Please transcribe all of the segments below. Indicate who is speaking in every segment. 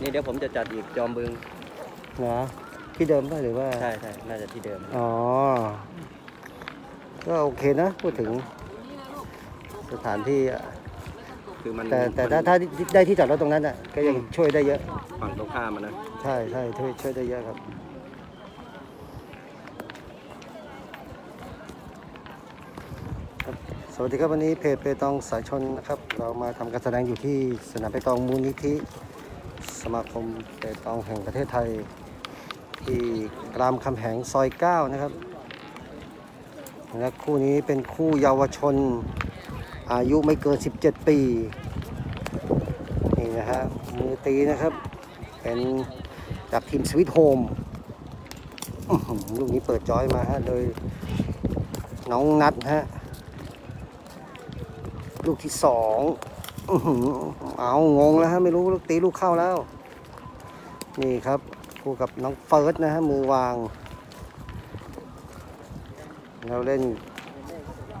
Speaker 1: นี่เดี๋ยวผมจะจัดอีกจอมบึง
Speaker 2: นะที่เดิมป่ะหรือว่า
Speaker 1: ใช่ใช่น่าจะที่เดิม
Speaker 2: อ๋อ ก็โอเคนะ พูดถึงสถานที่อะ
Speaker 1: คือมัน
Speaker 2: แต่แต่ถ้าถ้าได้ที่จอดรถตรงนั้นอะ ก็ยังช่วยได้เยอะ
Speaker 1: ฝั่งตรงข้ามมันนะ
Speaker 2: ใช่ใช่ช่วยช่วยได้เยอะครับครับสวัสดีครับวันนี้เพจเปตองสายชนนะครับ เรามาทำการแสดงอยู่ที่สนามเปตองมูลนิธิ สมาคมเปตองแห่งประเทศไทย ที่รามคำแหงซอย 9 นะครับและคู่นี้เป็นคู่เยาวชนอายุไม่เกิน 17 ปี นี่นะฮะมือตีนะครับ เป็นจากทีมสวิตโฮมลูกนี้เปิดจอยมาฮะ โดยน้องนัดฮะ ลูกที่สอง เอางงแล้วฮะไม่รู้ลูกตีลูกเข้าแล้ว นี่ครับคู่กับน้องเฟิร์สนะฮะมือวาง เราเล่น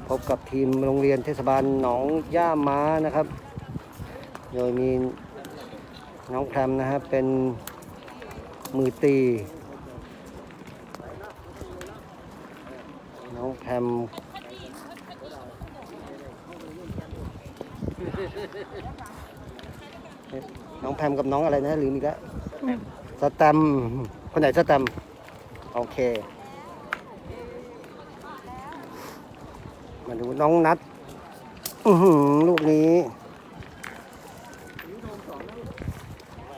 Speaker 2: พบกับทีมโรงเรียนเทศบาลหนองย่าม้านะครับ โดยมีน้องแพรมนะฮะเป็นมือตี น้องแพรม น้องแพมกับน้องอะไรนะลืมอีกแล้วสแตมป์คนไหนสแตมป์โอเค มาดูน้องนัดอือหือลูกนี้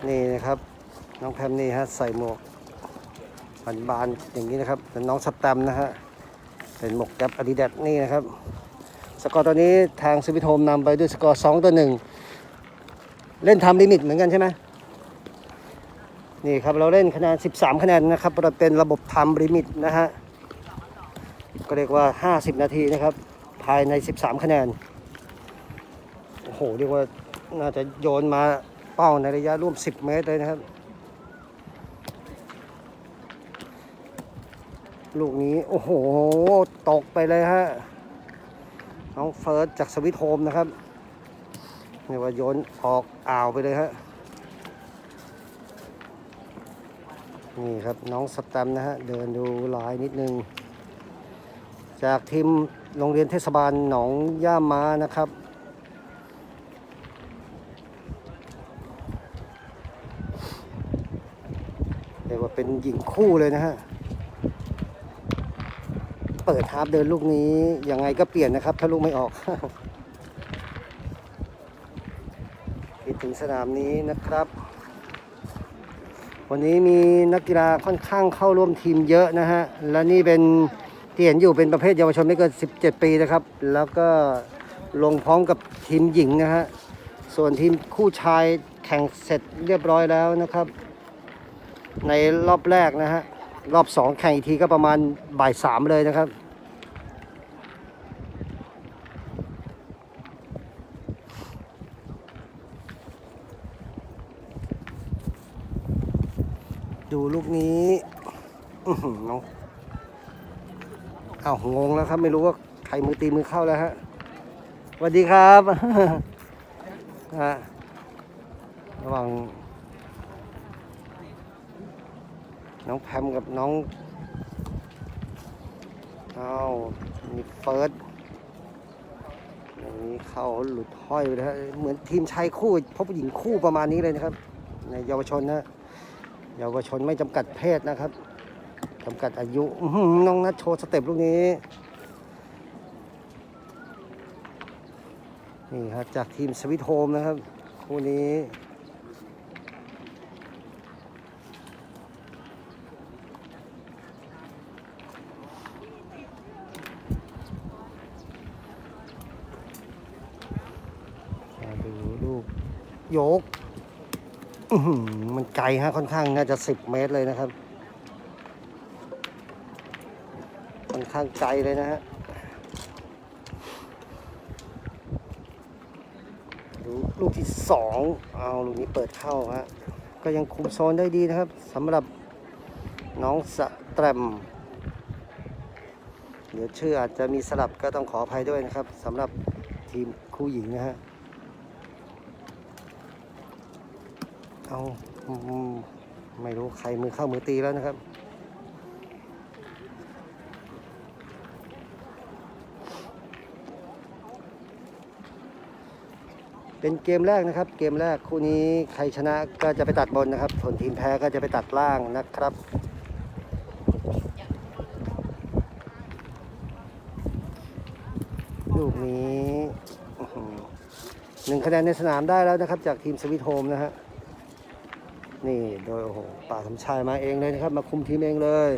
Speaker 2: นี่นะครับ น้องแพมนี่ฮะใส่หมวกบานบานๆอย่างนี้นะครับเป็นน้องสแตมป์นะฮะเป็นหมวกแก๊ปอาดิดาสนี่นะครับ สกอร์ตอนนี้ทางสวิตโฮมนำไปด้วยสกอร์2ต่อ1เล่นทำลิมิตเหมือนกันใช่ไหมนี่ครับเราเล่นคะแนน 13 คะแนนนะครับเราเป็นระบบทำลิมิตนะฮะก็เรียกว่า 50 นาทีนะครับ ภายใน 13 คะแนน โอ้โห เรียกว่าน่าจะโยนมาเป้าในระยะร่วม 10 เมตรเลยนะครับ ลูกนี้ โอ้โห ตกไปเลยฮะ น้องเฟิร์สจากสวิตโฮมนะครับเรียกว่าโยนออกอ่าวไปเลยฮะนี่ครับน้องสแตมนะฮะเดินดูลายนิดนึง จากทีมโรงเรียนเทศบาลหนองย่าม้านะครับเรียกว่าเป็นหญิงคู่เลยนะฮะ เปิดฮาร์ปเดินลูกนี้ ยังไงก็เปลี่ยนนะครับ ถ้าลูกไม่ออกคิดถึงสนามนี้นะครับ วันนี้มีนักกีฬาค่อนข้างเข้าร่วมทีมเยอะนะฮะ และนี่เป็นที่เห็นอยู่เป็นประเภทเยาวชนไม่เกิน 17 ปีนะครับ แล้วก็ลงพร้อมกับทีมหญิงนะฮะ ส่วนทีมคู่ชายแข่งเสร็จเรียบร้อยแล้วนะครับ ในรอบแรกนะฮะ รอบสองแข่งอีกทีก็ประมาณบ่ายสามเลยนะครับ ดูลูกนี้อื้อหือน้องอ้าวงงแล้วครับ ไม่รู้ว่าใครมือตีมือเข้าแล้วฮะสวัสดีครับฮะระว่าง น้องแพมกับน้องเอามีเฟิร์สอย่างนี้เข้าหลุดห้อยไปเลยฮะเหมือนทีมชายคู่พบหญิงคู่ประมาณนี้เลยนะครับ ในเยาวชนนะเยาวชนไม่จำกัดเพศนะครับจำกัดอายุน้องนัดโชว์สเต็ปลูกนี้ นี่ครับจากทีมสวิตโฮมนะครับ คู่นี้ มาดูลูกโยกมันไกลฮะค่อนข้างน่าจะสิบเมตรเลยนะครับค่อนข้างไกลเลยนะฮะดูลูกที่สองเอาลูกนี้เปิดเข้าฮะก็ยังคุมโซนได้ดีนะครับสำหรับน้องสแตรมเดี๋ยวชื่ออาจจะมีสลับก็ต้องขออภัยด้วยนะครับสำหรับทีมคู่หญิงนะฮะ เอาไม่รู้ใครมือเข้ามือตีแล้วนะครับ เป็นเกมแรกนะครับ เกมแรกคู่นี้ใครชนะก็จะไปตัดบนนะครับส่วนทีมแพ้ก็จะไปตัดล่างนะครับลูกนี้อื้อหือหนึ่งคะแนนในสนามได้แล้วนะครับ จากทีมสวิตโฮมนะฮะ นี่โดยโอ้โหป่าสมชายมาเองเลยนะครับ มาคุมทีมเองเลย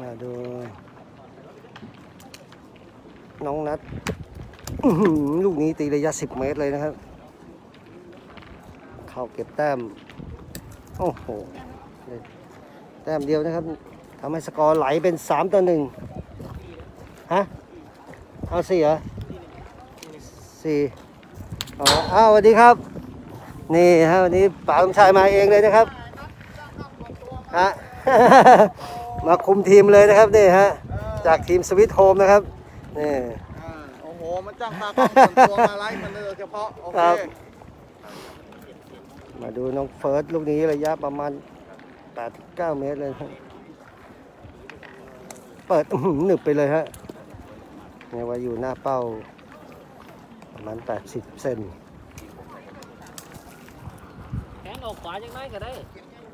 Speaker 2: มาดู น้องนัดลูกนี้ตีระยะ 10 เมตรเลยนะครับ เข้าเก็บแต้ม โอ้โหแต้มเดียวนะครับทำให้สกอร์ไหลเป็น 3 ต่อ1ฮะ เอาสี่เหรอสี่อ๋ออ้าวสวัสดีครับ นี่ฮะวันนี้ป๋าสมชายมาเองเลยนะครับฮะมาคุมทีมเลยนะครับนี่ฮะจากทีมสวิตโฮมนะครับนี่
Speaker 3: อ่าโอ้โห มันจ้างตากล้องส่วนตัวมาไลฟ์มันเลยเฉพาะ โอ
Speaker 2: ค
Speaker 3: เค
Speaker 2: รับ มาดูน้องเฟิร์สลูกนี้ระยะประมาณ 8-9 เมตรเลยครับเปิดอื้อหือหนึบไปเลยฮะเนี่ยว่าอยู่หน้าเป้า ประมาณ 80 เซน
Speaker 4: แข็งออกขวาจังไงก็ได้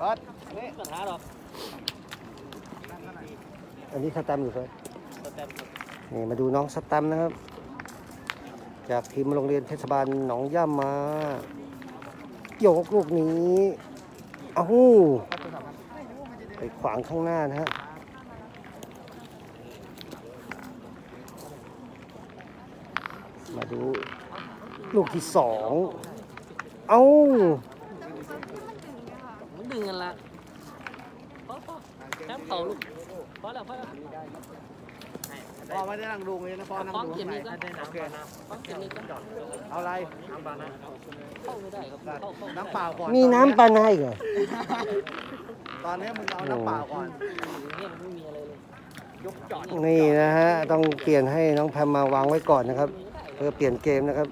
Speaker 3: รัด
Speaker 4: ไม่มีปัญหาหรอก
Speaker 2: อันนี้สแตัมป์อยู่ครับ
Speaker 4: สแตมป์ครับ
Speaker 2: นี่มาดูน้องสแตัมป์นะครับ จากทีมโรงเรียนเทศบาลหนองย่ามา โยกลูกนี้อ้าไปขวางข้างหน้านะฮะมาดูลูกที่สอง เอ้า
Speaker 4: มันดึงกันละพอพอแคมเขาลูกพอแล้วพอแล้ว
Speaker 3: พ่อไม่ได้นั่งดูเลยนะพ่อนั่ง
Speaker 4: ฟ้อง
Speaker 3: ดู
Speaker 4: เก็บ
Speaker 3: ข้างใน
Speaker 4: นี้ก็
Speaker 3: โอเค
Speaker 4: ฟ้องเก็บนี้ก็
Speaker 3: เอาอะไร
Speaker 4: เข้าไม่ได้ครับเข้าเข้า
Speaker 3: น้ำเปล่าก่อน
Speaker 2: มีน้ำปลาในเหรอ
Speaker 3: ตอนนี้มึงเอาน้ำเปล่าก่อน
Speaker 4: อย่างเงี้ยมันไม่มีอะไรเลยยกจอด
Speaker 2: นี่นะฮะต้องเปลี่ยนให้น้องแพมมาวางไว้ก่อนนะครับ เพื่อเปลี่ยนเกมนะครับ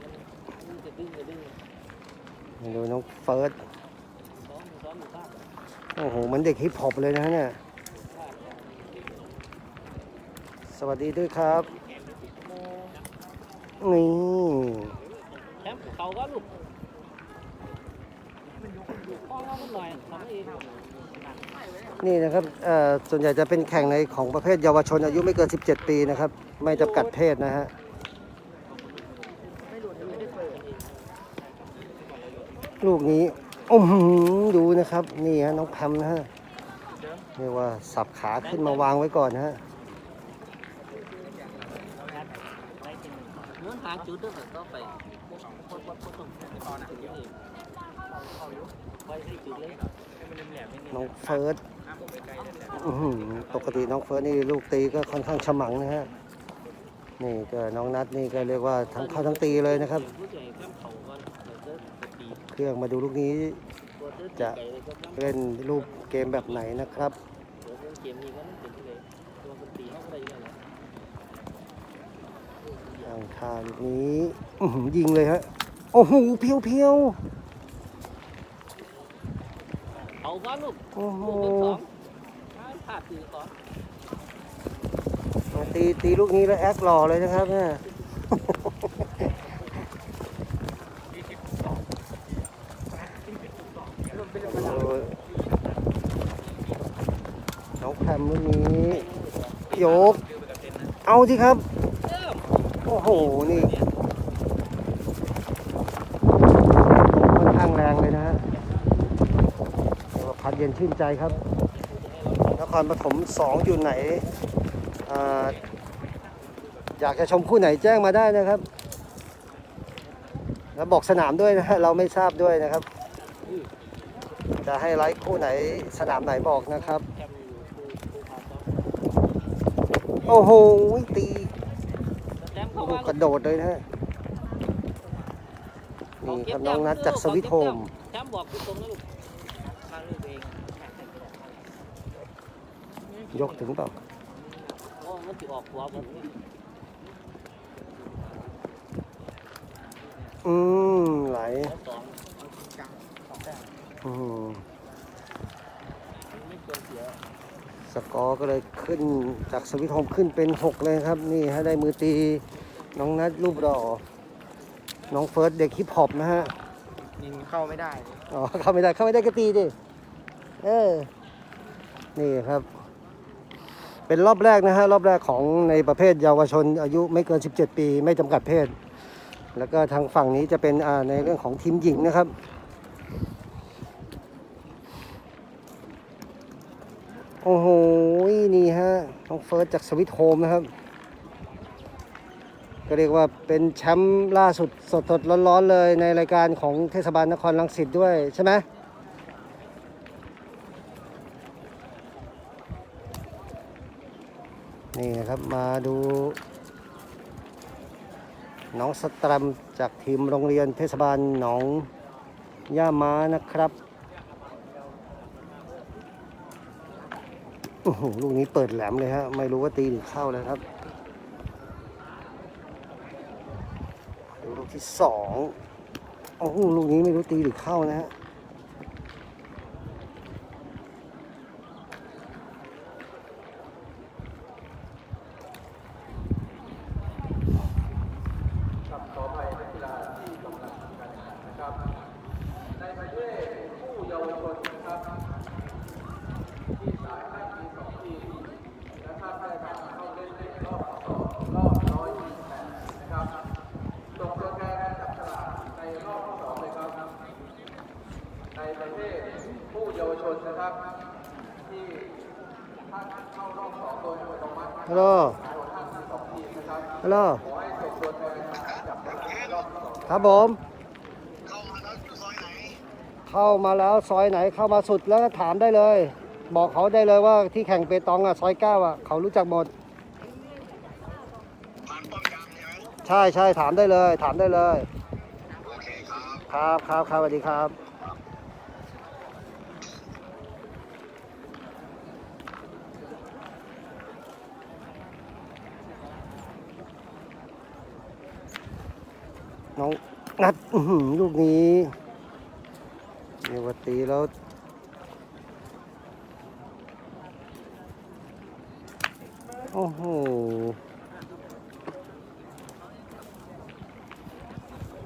Speaker 4: จะดึงจะดึง
Speaker 2: มาดูน้องเฟิร์ส
Speaker 4: ซ้อมซ้อมอยู่ข้าง
Speaker 2: โอ้โหเหมือนเด็กฮิปฮอปเลยนะฮะเนี่ย สวัสดีด้วยครับ นี่
Speaker 4: แคมเขาก็ลูกนี่
Speaker 2: นะครับเอ่อส่วนใหญ่จะเป็นแข่งในของประเภทเยาวชนอายุไม่เกิน 17 ปีนะครับ ไม่จำกัดเพศนะฮะลูกนี้อ้โหดูนะครับ นี่ฮะน้องแพมนะฮะเรียกว่าสับขาขึ้นมาวางไว้ก่อนนะฮะ
Speaker 4: เนื้อหา จุดด้วยก็ไปคนคนคนตรงตอนจุดนี้ไปที่จุดเลย
Speaker 2: น้องเฟิร์สปกติน้องเฟิร์สนี่ลูกตีก็ค่อนข้างฉมังนะฮะนี่ก็น้องนัดนี่ก็เรียกว่าทั้งเข้าทั้งตีเลยนะครับ
Speaker 4: เค
Speaker 2: รื่องมาดูลูกนี้
Speaker 4: ตัวเดิน
Speaker 2: จะ
Speaker 4: ไก่เลยก็แคม
Speaker 2: เล่นรูปเกมแบบไหนนะครับา
Speaker 4: ง
Speaker 2: ทางนี้อื้อหือยิงเลยฮะ โอ้โหเพียวเพียว
Speaker 4: เอาบ้านลูก
Speaker 2: ๆโอ้โห
Speaker 4: ลูกเป็นสองพลาดตีก่อน
Speaker 2: มาตีตีลูกนี้แล้วแอคหล่อเลยนะครับเนี่ยโอ้ยน้องแพมลูกนี้โยก เอาสิครับ โอ้โห นี่ค่อนข้างแรงเลยนะฮะพัดเย็นชื่นใจครับ นครปฐมสองอยู่ไหนออยากจะชมคู่ไหนแจ้งมาได้นะครับ แล้วบอกสนามด้วยนะฮะเราไม่ทราบด้วยนะครับ จะให้ไลฟ์คู่ไหนสนามไหนบอกนะครับ โอ้โหตี
Speaker 4: แต้มเข้า
Speaker 2: ลู
Speaker 4: มาก
Speaker 2: ก ระโดดเลยนะฮะนี่นี่ครับน้องนัดจากสวิตโฮม
Speaker 4: แชมป์บอกตรงนะลูกข้างลูกเอง
Speaker 2: ยกถึงเปล่า
Speaker 4: โอ้มันจะออกหัวผม
Speaker 2: อืมไหล
Speaker 4: สอง
Speaker 2: อืม
Speaker 4: ไม่ควรเสีย
Speaker 2: สกอร์ก็เลยขึ้นจากสวิตโฮมขึ้นเป็น 6 เลยครับ นี่ฮะได้มือตี น้องนัดรูปรอ น้องเฟิร์สเด็กฮิปฮอปนะฮะ
Speaker 3: ยิงเข้าไม่ได้
Speaker 2: อ๋อ เข้าไม่ได้ เข้าไม่ได้ก็ตีดิ เออ นี่ครับ เป็นรอบแรกนะฮะ รอบแรกของในประเภทเยาวชน อายุไม่เกิน 17 ปี ไม่จำกัดเพศ แล้วก็ทางฝั่งนี้จะเป็นอ่าในเรื่องของทีมหญิงนะครับโอ้โห นี่ฮะน้องเฟิร์สจากสวิตโฮมนะครับก็ เรียกว่าเป็นแชมป์ล่าสุดสดๆร้อนๆเลยในรายการของเทศบาลนครรังสิตด้วยใช่ไหมนี่นะครับมาดูน้องสตรัมจากทีมโรงเรียนเทศบาลหนองย่าม้านะครับโอ้โหลูกนี้เปิดแหลมเลยฮะ ไม่รู้ว่าตีหรือเข้าเลยครับ ดูลูก ที่สองโอ้โหลูกนี้ไม่รู้ตีหรือเข้านะฮะ
Speaker 3: ในประเภทผู้เยาวชนนะครับ ที่ท่านเข้ารอบสองโดยอัตโนมัติ
Speaker 2: ฮัลโหล ฮัลโหล
Speaker 3: ขอให้ส่งตัวแทนจับฉลากใน รอบสอง
Speaker 2: ครับผมเข้ามาแล้วซอยไหนเข้ามาสุดแล้วก็ถามได้เลย บอกเขาได้เลยว่าที่แข่งเปตองอะซอยเก้าอะเขารู้จักหมดใช่ใช่ถามได้เลย ถามได้เลยครับครับครับสวัสดีครับ นัดลูกนี้เรียกว่าตีแล้วโอ้โห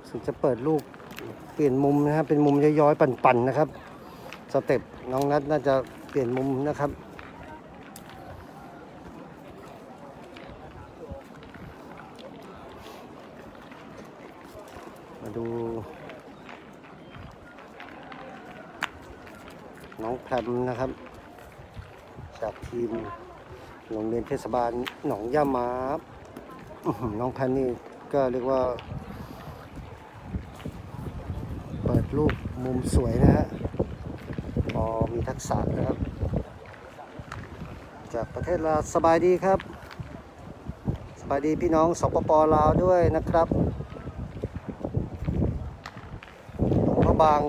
Speaker 2: สึกจะเปิดลูกเปลี่ยนมุมนะครับเป็นมุมย้อยๆ ปั่นๆนะครับ สเต็ปน้องนัดน่าจะเปลี่ยนมุมนะครับ มาดู น้องแพมนะครับ จากทีมโรงเรียนเทศบาลหนองย่ามาบอื้อหือน้องแพมนี่ก็เรียกว่า เปิดลูกมุมสวยนะฮะพอมีทักษะนะครับ จากประเทศลาวสบายดีครับ สบายดีพี่น้องสปปลาวด้วยนะครับหลวงพระบาง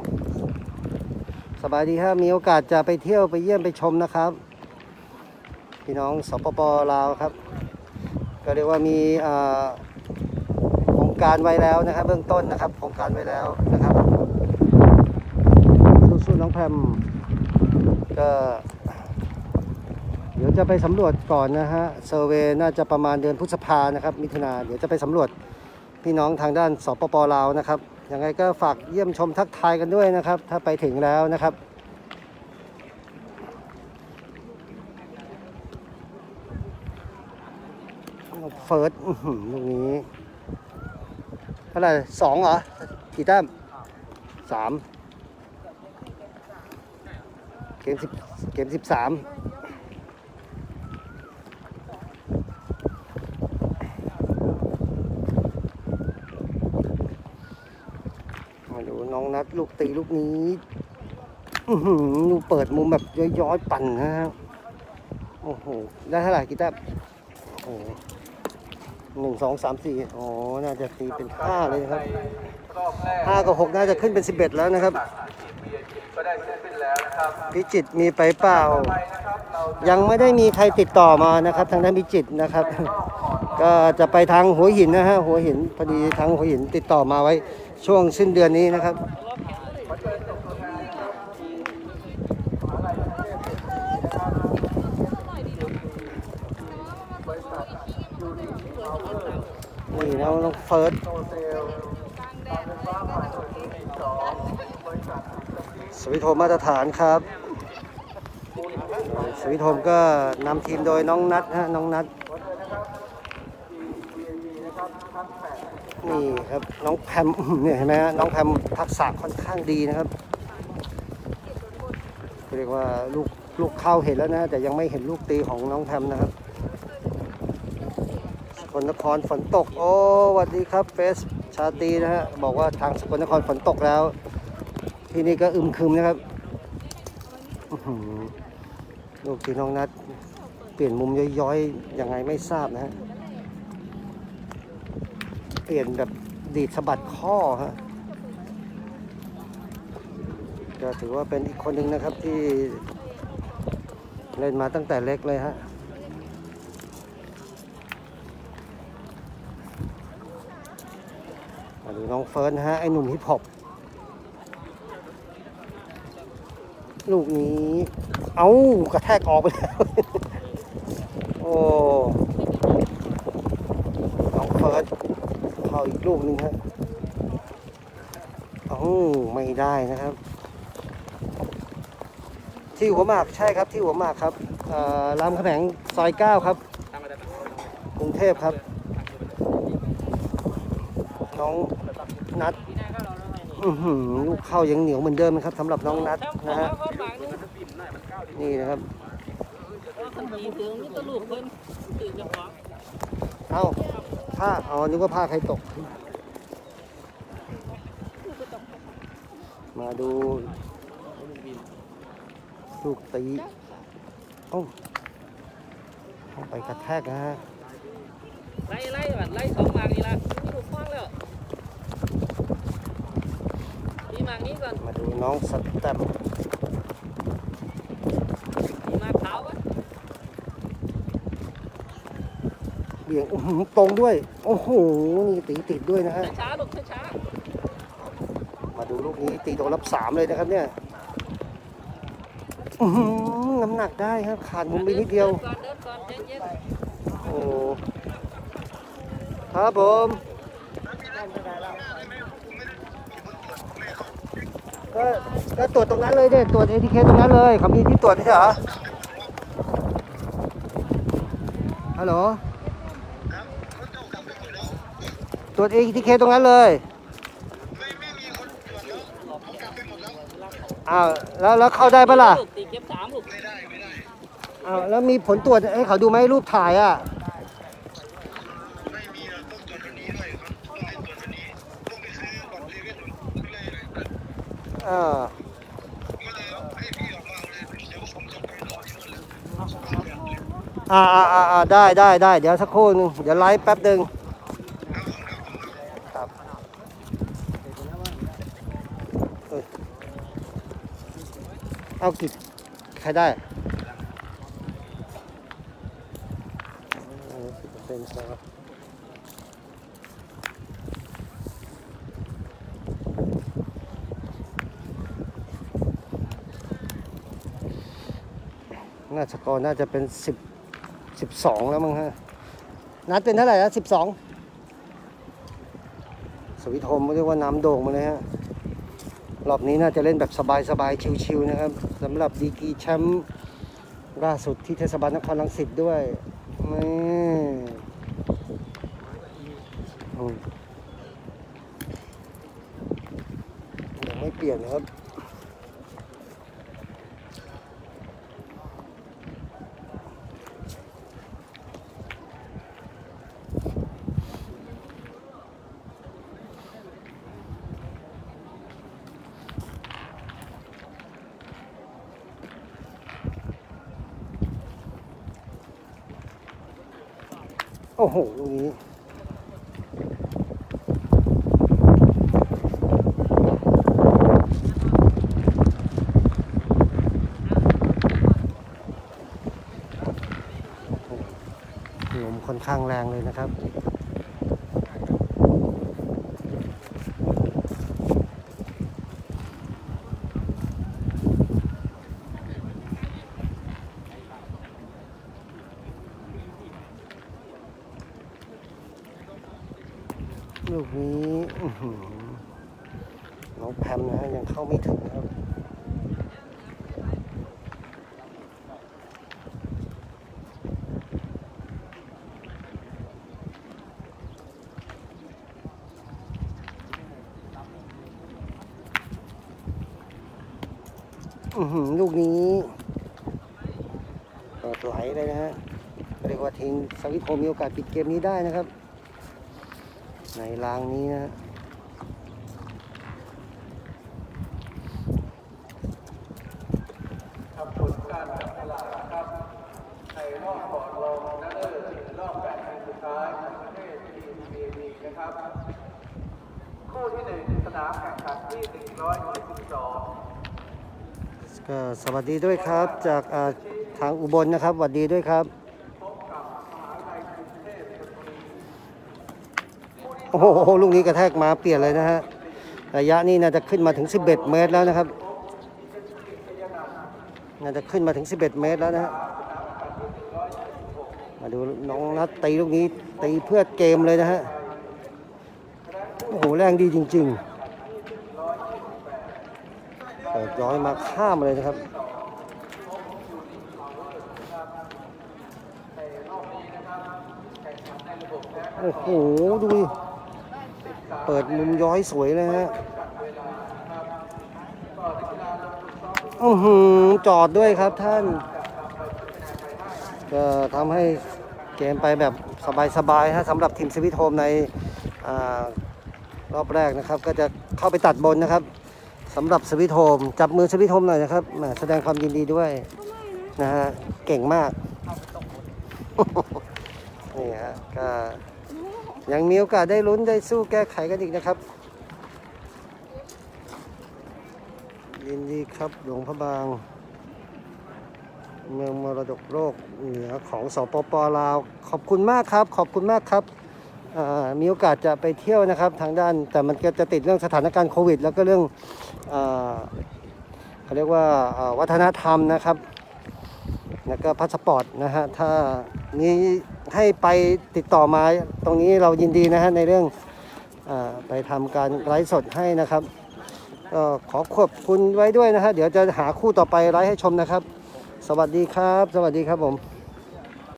Speaker 2: สบายดีครับมีโอกาสจะไปเที่ยวไปเยี่ยมไปชมนะครับ พี่น้องสปปลาวครับ ก็เรียกว่ามีโครงการไว้แล้วนะครับ เบื้องต้นนะครับโครงการไว้แล้วนะครับสู้ๆน้องแพมก็เดี๋ยวจะไปสำรวจก่อนนะฮะเซอร์เวน่าจะประมาณเดือนพฤษภานะครับ มิถุนาเดี๋ยวจะไปสำรวจพี่น้องทางด้านสปปลาวนะครับ ยังไงก็ฝากเยี่ยมชมทักทายกันด้วยนะครับ ถ้าไปถึงแล้วนะครับ เฟิร์สอื้อหือลูกนี้เท่าไหร่สองเหรอ กี่แต้มสามเกมสิบเกมสิบสามมา ดูน้องนัดลูกตีลูกนี้อลูกเปิดมุมแบบย้อยๆปั่นนะครับโอ้โห ได้เท่าไหร่กี่แต้มโอ้หนึ่งสองสามสี่อ๋อ น่าจะตีเป็นห้าเลยครับห้ากับหกน่าจะขึ้นเป็นสิบเอ็ดแล้วนะครับ พิจิตมีไปเปล่า ยังไม่ได้มีใครติดต่อมานะครับ ทางด้านพิจิตนะครับ ก็จะไปทางหัวหินนะฮะหัวหินพอดีทางหัวหินติดต่อมาไว้ช่วงสิ้นเดือนนี้นะครับนี่น้องน้องเฟิร์สสวิตโฮมมาตรฐานครับ สวิตโฮมก็นำทีมโดยน้องนัทฮะน้องนัท นี่ครับน้องแพมเนี่ยเห็นไหมฮะน้องแพมทักษะค่อนข้างดีนะครับเรียกว่าลูกลูกเข้าเห็นแล้วนะ แต่ยังไม่เห็นลูกตีของน้องแพมนะครับสกลนครฝนตก โอ้สวัสดีครับเฟสชาตีนะฮะบอกว่าทางสกลนครฝนตกแล้ว ที่นี่ก็อึมครึมนะครับอื้อหือลูกที่น้องนัดเปลี่ยนมุมย้อยๆยังไงไม่ทราบนะฮะ ปลี่ยนแบบดีดสะบัดข้อฮะก็ถือว่าเป็นอีกคนหนึ่งนะครับที่เล่นมาตั้งแต่เล็กเลยฮะมาดูน้องเฟิร์นฮะ ไอหนุ่มฮิปฮอปลูกนี้ เอากระแทกออกไปแล้ว โอ้ น้องเฟิร์ส เข้าอีกลูกหนึงฮะเอ้าไม่ได้นะครับ ที่หัวหมากใช่ครับที่หัวหมากครับเอ่อรามคำแหงซอยเก้าครับกรุงเทพครับ น้องนัดอื้อหือลูกเข้ายังเหนียวเหมือนเดิมนะครับสำหรับน้องนัดนะฮะนี่นะครับ
Speaker 4: มีถึงนี่ก็ลูกเพิ่นตื่นจะฟ้อง
Speaker 2: เอ้า ผ้า อ๋อ นึกว่าผ้าใครตก มาดูลูกตีเอ้าต้องไปกระแทกนะฮะ
Speaker 4: ไล่ไล่บัดไล่สองหมากนี่ละนี่ถูกฟ้องแล้วมีหมากนี้ก่อน
Speaker 2: มาดูน้องสแตมป์
Speaker 4: มีหมากขาวปะ
Speaker 2: เบี่ยงอื้อหือตรงด้วย โอ้โห นี่ตีติดด้วยนะฮะ
Speaker 4: ช้าๆลูกช้า
Speaker 2: มาดูลูกนี้ตีโดนรับสามเลยนะครับเนี่ยอื้อหือน้ำหนักได้ครับขาด
Speaker 4: ๆ
Speaker 2: มุมไปนิดเดียว
Speaker 4: ก่อนเดินก่อนเย็นเย็น
Speaker 2: โอ้ครับผมก็ก็ตรวจตรงนั้นเลยเด็ตรวจเอทีเคตรงนั้นเลยเขามีที่ตรวจไม่ใช่เหรอฮัลโหล ตรวจเอทีเคตรงนั้นเลยอ้าวแล้วแล้วเข้าได้ปะล่ะ
Speaker 4: ลูกตีเก็บสามลูก
Speaker 2: อ้าวแล้วมีผลตรวจให้เขาดูไหมรูปถ่ายอะเอออ่าอ่าอ่าอ่าได้ได้ได้เดี๋ยวสักครู่นึงเดี๋ยวไลฟ์แป๊บหนึ่งครับเออ เอากี่ใครได้สิบเปอร์เซ็นต์ซะน่าจะกรน่าจะเป็นสิบสิบสองแล้วมั้งฮะ นัดเป็นเท่าไหร่ล้วสิบสองสวิตโฮมเรียกว่าน้ำโด่งมาเลยฮะ รอบนี้น่าจะเล่นแบบสบายๆ ชิวๆนะครับสำหรับดีกรีแชมป์ล่าสุดที่เทศบาลนครรังสิตด้วยนี่ยังไม่เปลี่ยนนะครับ โอ้โหตรงนี้ลมค่อนข้างแรงเลยนะครับ ลูกนี้น้องแพมนะฮะยังเข้าไม่ถึงครับอือหือลูกนี้เปิดไหลเลยนะฮะเรียกว่าทิ้งสวิตโฮมีโอกาสปิดเกมนี้ได้นะครับ ในรางนี้นะฮะ
Speaker 3: ทำผลการจับฉลากนะครับในรอบก่อนรองชนะเลิศรอบแปดทีมสุดท้ายของประเทศทีมเอดีนะครับคู่ที่หนึ่งสนามแข่งขันที่122
Speaker 2: ก็สวัสดีด้วยครับ จากอ่าทางอุบลนะครับสวัสดีด้วยครับ โอ้โหลูกนี้กระแทกมาเปลี่ยนเลยนะฮะระยะนี้น่าจะขึ้นมาถึง 11 เมตรแล้วนะครับ น่าจะขึ้นมาถึง 11 เมตรแล้วนะฮะมาดูน้องนัดตีลูกนี้ตีเพื่อเกมเลยนะฮะโอ้โหแรงดีจริงๆเปิดย้อยมาข้ามเลยนะครับโอ้โหดูดิ เปิดมุมย้อยสวยเลยฮะอือหือจอดด้วยครับท่านก็ทำให้เกมไปแบบสบายๆฮะสำหรับทีมสวิตโฮมในอรอบแรกนะครับ ก็จะเข้าไปตัดบนนะครับสำหรับสวิตโฮมจับมือสวิตโฮมหน่อยนะครับแสดงความยินดีด้วยนะฮะเก่งมากนี่ฮะก็ ยังมีโอกาสได้ลุ้นได้สู้แก้ไขกันอีกนะครับ ยินดีครับหลวงพระบาง เมืองมรดกโลกเหนือของสปปลาว ขอบคุณมากครับ ขอบคุณมากครับมีโอกาสจะไปเที่ยวนะครับทางด้าน แต่มันก็จะติดเรื่องสถานการณ์โควิด แล้วก็เรื่องเขาเรียกว่าอ่าวัฒนธรรมนะครับ แล้วก็พาสปอร์ตนะฮะถ้ามี ให้ไปติดต่อมาตรงนี้เรายินดีนะฮะในเรื่องอไปทำการไลฟ์สดให้นะครับก็ขอขอบคุณไว้ด้วยนะฮะเดี๋ยวจะหาคู่ต่อไปไลฟ์ให้ชมนะครับ สวัสดีครับ สวัสดีครับผม